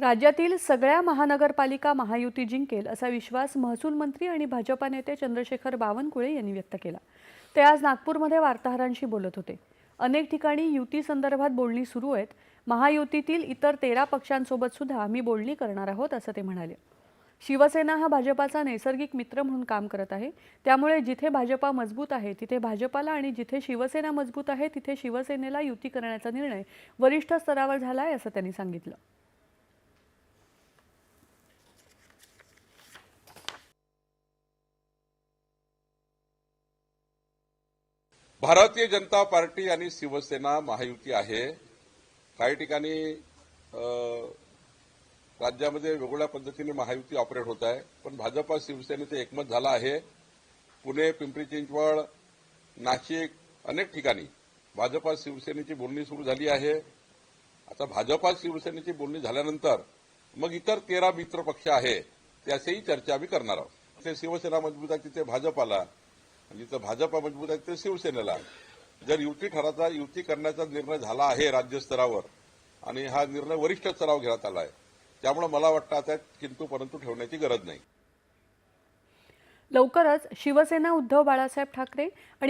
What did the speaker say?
राज्यातील सगळ्या महानगरपालिका महायुती जिंकेल असा विश्वास महसूल मंत्री आणि भाजपा नेते चंद्रशेखर बावनकुळे यांनी व्यक्त केला. ते आज नागपूरमध्ये वार्ताहरांशी बोलत होते. अनेक ठिकाणी युती संदर्भात बोलणी सुरू आहेत. महायुतीतील इतर तेरा पक्षांसोबत सुद्धा आम्ही बोलणी करणार आहोत असं ते म्हणाले. शिवसेना हा भाजपाचा नैसर्गिक मित्र म्हणून काम करत आहे. त्यामुळे जिथे भाजपा मजबूत आहे तिथे भाजपाला आणि जिथे शिवसेना मजबूत आहे तिथे शिवसेनेला युती करण्याचा निर्णय वरिष्ठ स्तरावर झाला आहे असं त्यांनी सांगितलं. भारतीय जनता पार्टी आणि शिवसेना महायुती आहे. काही ठिकाणी राज्यामध्ये वेगवेगळ्या पद्धतीने महायुती ऑपरेट होत आहे. पण भाजपा शिवसेनेचं एकमत झालं आहे. पुणे पिंपरी चिंचवड नाशिक अनेक ठिकाणी भाजपा शिवसेनेची बोलणी सुरू झाली आहे. आता भाजपा शिवसेनेची बोलणी झाल्यानंतर मग इतर तेरा मित्र पक्ष आहे त्याचीही चर्चा आम्ही करणार आहोत. ते शिवसेना मजबूत आहे तिथे भाजपाला म्हणजे जिथं भाजपा मजबूत आहे ते शिवसेनेला जर युती ठराचा युती करण्याचा निर्णय झाला आहे राज्यस्तरावर आणि हा निर्णय वरिष्ठ स्तरावर घेण्यात आला आहे त्यामुळे मला वाटतं आता किंतु परंतु ठेवण्याची गरज नाही. लवकरच शिवसेना उद्धव बाळासाहेब ठाकरे आणि